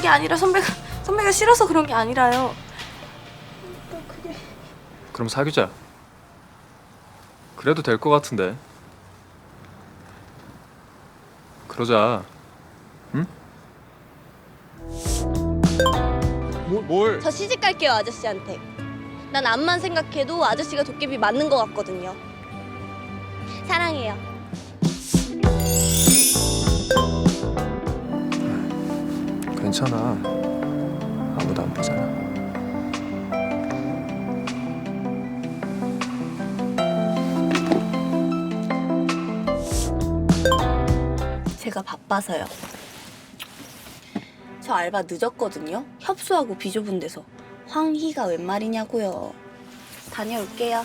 게 아니라 선배가 선배가 싫어서 그런 게 아니라요. 그럼 사귀자. 그래도 될 것 같은데. 그러자. 응? 뭘? 뭘? 저 시집 갈게요 아저씨한테. 난 암만 생각해도 아저씨가 도깨비 맞는 것 같거든요. 사랑해요. 괜찮아. 아무도 안 보잖아. 제가 바빠서요. 저 알바 늦었거든요. 협소하고 비좁은 데서 황희가 웬 말이냐고요. 다녀올게요.